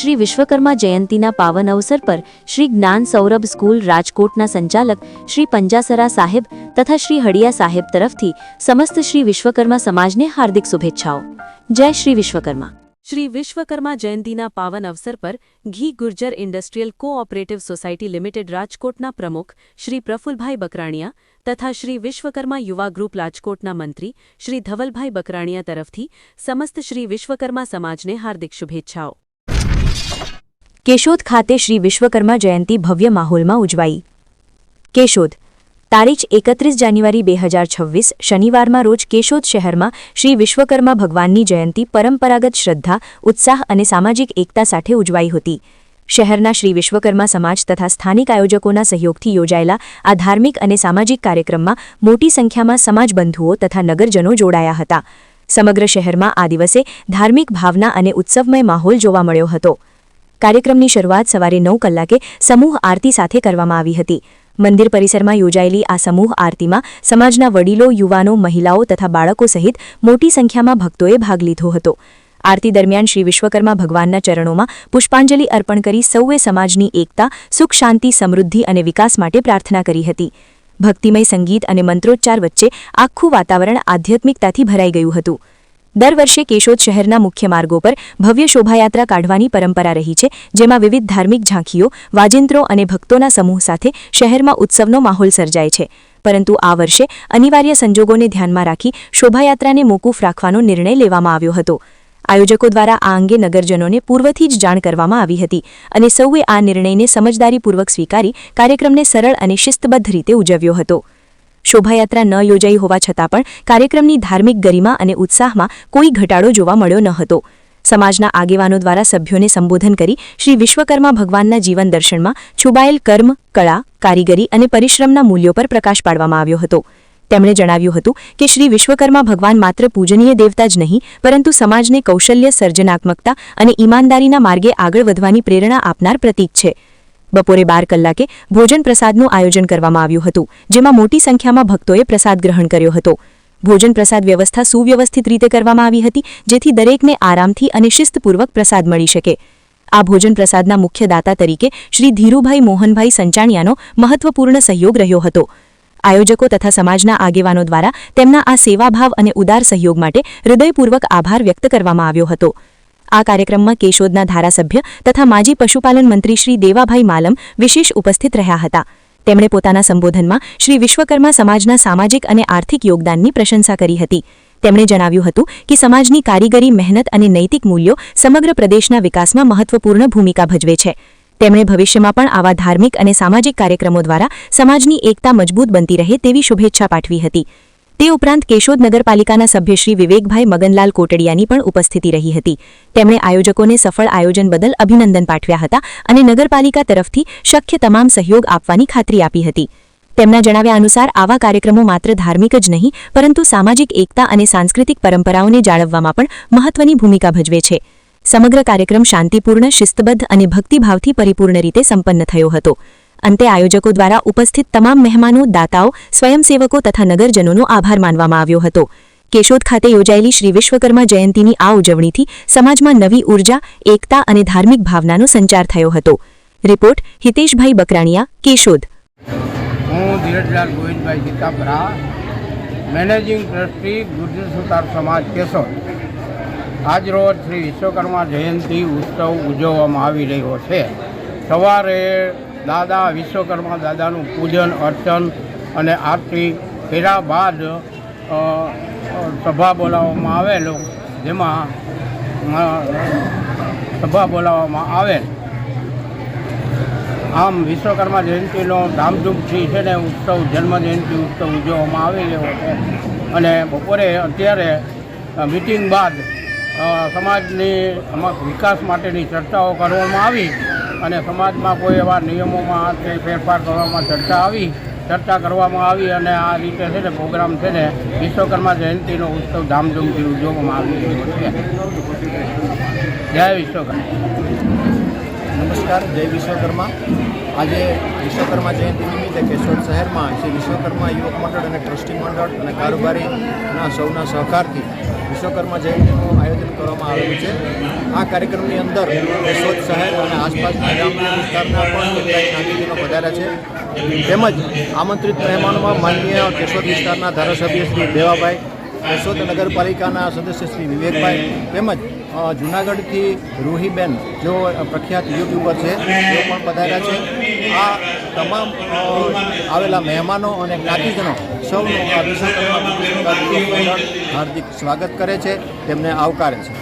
શ્રી વિશ્વકર્મા જયંતીના પાવન અવસર પર શ્રી જ્ઞાન સૌરભ સ્કૂલ રાજકોટના સંચાલક શ્રી પંજાસરા સાહેબ તથા શ્રી હડિયા સાહેબ તરફથી સમસ્ત શ્રી વિશ્વકર્મા સમાજને હાર્દિક શુભેચ્છાઓ. જય શ્રી વિશ્વકર્મા. શ્રી વિશ્વકર્મા જયંતીના પાવન અવસર પર ઘી Gurjar industrial cooperative society limited રાજકોટના પ્રમુખ શ્રી પ્રફુલભાઈ બકરાણિયા તથા શ્રી વિશ્વકર્મા યુવા ગ્રુપ રાજકોટના મંત્રી શ્રી ધવલભાઈ બકરાણિયા તરફથી સમસ્ત શ્રી વિશ્વકર્મા સમાજને હાર્દિક શુભેચ્છાઓ. કેશોદ ખાતે શ્રી વિશ્વકર્મા જયંતી ભવ્ય માહોલમાં ઉજવાઈ. કેશોદ, તારીખ એકત્રીસ જાન્યુઆરી બે હજાર છવ્વીસ, શનિવારમાં રોજ કેશોદ શહેરમાં શ્રી વિશ્વકર્મા ભગવાનની જયંતી પરંપરાગત શ્રદ્ધા, ઉત્સાહ અને સામાજિક એકતા સાથે ઉજવાઈ હતી. શહેરના શ્રી વિશ્વકર્મા સમાજ તથા સ્થાનિક આયોજકોના સહયોગથી યોજાયેલા આ ધાર્મિક અને સામાજિક કાર્યક્રમમાં મોટી સંખ્યામાં સમાજબંધુઓ તથા નગરજનો જોડાયા હતા. સમગ્ર શહેરમાં આ દિવસે ધાર્મિક ભાવના અને ઉત્સવમય માહોલ જોવા મળ્યો હતો. કાર્યક્રમની શરૂઆત સવારે નવ કલાકે સમૂહ આરતી સાથે કરવામાં આવી હતી. મંદિર પરિસરમાં યોજાયેલી આ સમૂહ આરતીમાં સમાજના વડીલો, યુવાનો, મહિલાઓ તથા બાળકો સહિત મોટી સંખ્યામાં ભક્તોએ ભાગ લીધો હતો. આરતી દરમિયાન શ્રી વિશ્વકર્મા ભગવાનના ચરણોમાં પુષ્પાંજલિ અર્પણ કરી સૌએ સમાજની એકતા, સુખ, શાંતિ, સમૃદ્ધિ અને વિકાસ માટે પ્રાર્થના કરી હતી. ભક્તિમય સંગીત અને મંત્રોચ્ચાર વચ્ચે આખું વાતાવરણ આધ્યાત્મિકતાથી ભરાઈ ગયું હતું. દર વર્ષે કેશોદ શહેરના મુખ્ય માર્ગો પર ભવ્ય શોભાયાત્રા કાઢવાની પરંપરા રહી છે, જેમાં વિવિધ ધાર્મિક ઝાંખીઓ, વાજિંત્રો અને ભક્તોના સમૂહ સાથે શહેરમાં ઉત્સવનો માહોલ સર્જાય છે. પરંતુ આ વર્ષે અનિવાર્ય સંજોગોને ધ્યાનમાં રાખી શોભાયાત્રાને મોકૂફ રાખવાનો નિર્ણય લેવામાં આવ્યો હતો. આયોજકો દ્વારા આ અંગે નગરજનોને પૂર્વથી જ જાણ કરવામાં આવી હતી અને સૌએ આ નિર્ણયને સમજદારીપૂર્વક સ્વીકારી કાર્યક્રમને સરળ અને શિસ્તબદ્ધ રીતે ઉજવ્યો હતો. શોભાયાત્રા ન યોજાઈ હોવા છતાં પણ કાર્યક્રમની ધાર્મિક ગરિમા અને ઉત્સાહમાં કોઈ ઘટાડો જોવા મળ્યો ન હતો. સમાજના આગેવાનો દ્વારા સભ્યોને સંબોધન કરી શ્રી વિશ્વકર્મા ભગવાનના જીવન દર્શનમાં છુબાયેલ કર્મ, કળા, કારીગરી અને પરિશ્રમના મૂલ્યો પર પ્રકાશ પાડવામાં આવ્યો હતો. તેમણે જણાવ્યું હતું કે શ્રી વિશ્વકર્મા ભગવાન માત્ર પૂજનીય દેવતા જ નહીં, પરંતુ સમાજને કૌશલ્ય, સર્જનાત્મકતા અને ઈમાનદારીના માર્ગે આગળ વધવાની પ્રેરણા આપનાર પ્રતીક છે. બપોરે બાર કલાકે ભોજન પ્રસાદનું આયોજન કરવામાં આવ્યું હતું, જેમાં મોટી સંખ્યામાં ભક્તોએ પ્રસાદ ગ્રહણ કર્યો હતો. ભોજન પ્રસાદ વ્યવસ્થા સુવ્યવસ્થિત રીતે કરવામાં આવી હતી, જેથી દરેકને આરામથી અને શિસ્તપૂર્વક પ્રસાદ મળી શકે. આ ભોજન પ્રસાદના મુખ્ય દાતા તરીકે શ્રી ધીરુભાઈ મોહનભાઈ સંચાણિયાનો મહત્વપૂર્ણ સહયોગ રહ્યો હતો. આયોજકો તથા સમાજના આગેવાનો દ્વારા તેમના આ સેવાભાવ અને ઉદાર સહયોગ માટે હૃદયપૂર્વક આભાર વ્યક્ત કરવામાં આવ્યો હતો. આ કાર્યક્રમમાં કેશોદના ધારાસભ્ય તથા માજી પશુપાલન મંત્રી શ્રી દેવાભાઈ માલમ વિશેષ ઉપસ્થિત રહ્યા હતા. તેમણે પોતાના સંબોધનમાં શ્રી વિશ્વકર્મા સમાજના સામાજિક અને આર્થિક યોગદાનની પ્રશંસા કરી હતી. તેમણે જણાવ્યું હતું કે સમાજની કારીગરી, મહેનત અને નૈતિક મૂલ્યો સમગ્ર પ્રદેશના વિકાસમાં મહત્વપૂર્ણ ભૂમિકા ભજવે છે. તેમણે ભવિષ્યમાં પણ આવા ધાર્મિક અને સામાજિક કાર્યક્રમો દ્વારા સમાજની એકતા મજબૂત બનતી રહે તેવી શુભેચ્છા પાઠવી હતી. તે ઉપરાંત કેશોદ નગરપાલિકાના સભ્ય શ્રી વિવેકભાઈ મગનલાલ કોટડિયાની પણ ઉપસ્થિતિ રહી હતી. તેમણે આયોજકોને સફળ આયોજન બદલ અભિનંદન પાઠવ્યા હતા અને નગરપાલિકા તરફથી શક્ય તમામ સહયોગ આપવાની ખાતરી આપી હતી. તેમના જણાવ્યા અનુસાર આવા કાર્યક્રમો માત્ર ધાર્મિક જ નહીં, પરંતુ સામાજિક એકતા અને સાંસ્કૃતિક પરંપરાઓને જાળવવામાં પણ મહત્વની ભૂમિકા ભજવે છે. સમગ્ર કાર્યક્રમ શાંતિપૂર્ણ, શિસ્તબદ્ધ અને ભક્તિભાવથી પરિપૂર્ણ રીતે સંપન્ન થયો હતો. અંતે આયોજકો દ્વારા ઉપસ્થિત તમામ મહેમાનો, દાતાઓ, સ્વયંસેવકો તથા નગરજનોનો આભાર માનવામાં આવ્યો હતો. કેશોદ ખાતે યોજાયેલી શ્રી વિશ્વકર્મા જયંતીની આ ઉજવણીથી સમાજમાં નવી ઊર્જા, એકતા અને ધાર્મિક ભાવનાનો સંચાર થયો હતો. રિપોર્ટ હિતેશભાઈ બકરાણિયા, કેશોદ. હું ધીરજલાલ ગોવિંદભાઈ ગીતાપરા, મેનેજિંગ ટ્રસ્ટી ગુર્જર સુતાર સમાજ, કેશોદ. આજરોજ શ્રી વિશ્વકર્મા જયંતિ ઉત્સવ ઉજવવામાં આવી રહ્યો છે. સવારે દાદા વિશ્વકર્મા દાદાનું પૂજન, અર્ચન અને આરતી કર્યા બાદ સભા બોલાવવામાં આવેલો. જેમાં સભા બોલાવવામાં આવેલ. આમ વિશ્વકર્મા જયંતિનો ધામધૂમથી છે ને ઉત્સવ જન્મ ઉત્સવ ઉજવવામાં આવી રહ્યો છે. અને બપોરે અત્યારે મિટિંગ બાદ સમાજની વિકાસ માટેની ચર્ચાઓ કરવામાં આવી. અને સમાજમાં કોઈ એવા નિયમોમાં કે ફેરફાર કરવામાં ચર્ચા આવી, ચર્ચા કરવામાં આવી અને આ રીતે છે ને પ્રોગ્રામ છે ને વિશ્વકર્મા જયંતિનો ઉત્સવ ધામધૂમથી ઉજવવામાં આવી રહ્યો છે. જય વિશ્વકર્મા. નમસ્કાર, જય વિશ્વકર્મા. આજે વિશ્વકર્મા જયંતિ નિમિત્તે કેશોદ શહેરમાં શ્રી વિશ્વકર્મા યુવક મંડળ અને ટ્રસ્ટી મંડળ અને કારોબારીના સૌના સહકારથી વિશ્વકર્મા જયંતિનું આયોજન કરવામાં આવેલું છે. આ કાર્યક્રમની અંદર કેશોદ શહેર અને આસપાસના ગ્રામ્ય વિસ્તારના પણ કેટલાક નાગરિકો પધાર્યા છે. તેમજ આમંત્રિત મહેમાનોમાં માનનીય કેશોદ વિસ્તારના ધારાસભ્ય શ્રી દેવાભાઈ, કેશોદ નગરપાલિકાના સદસ્ય શ્રી વિવેકભાઈ તેમજ જૂનાગઢથી રૂહીબેન, જેઓ પ્રખ્યાત યુટ્યુબર છે, તેઓ પણ પધાર્યા છે. આ તમામ આવેલા મહેમાનો અને જ્ઞાતિજનો સૌનું આ વિશ્વકર્મા હાર્દિક સ્વાગત કરે છે, તેમને આવકારે છે.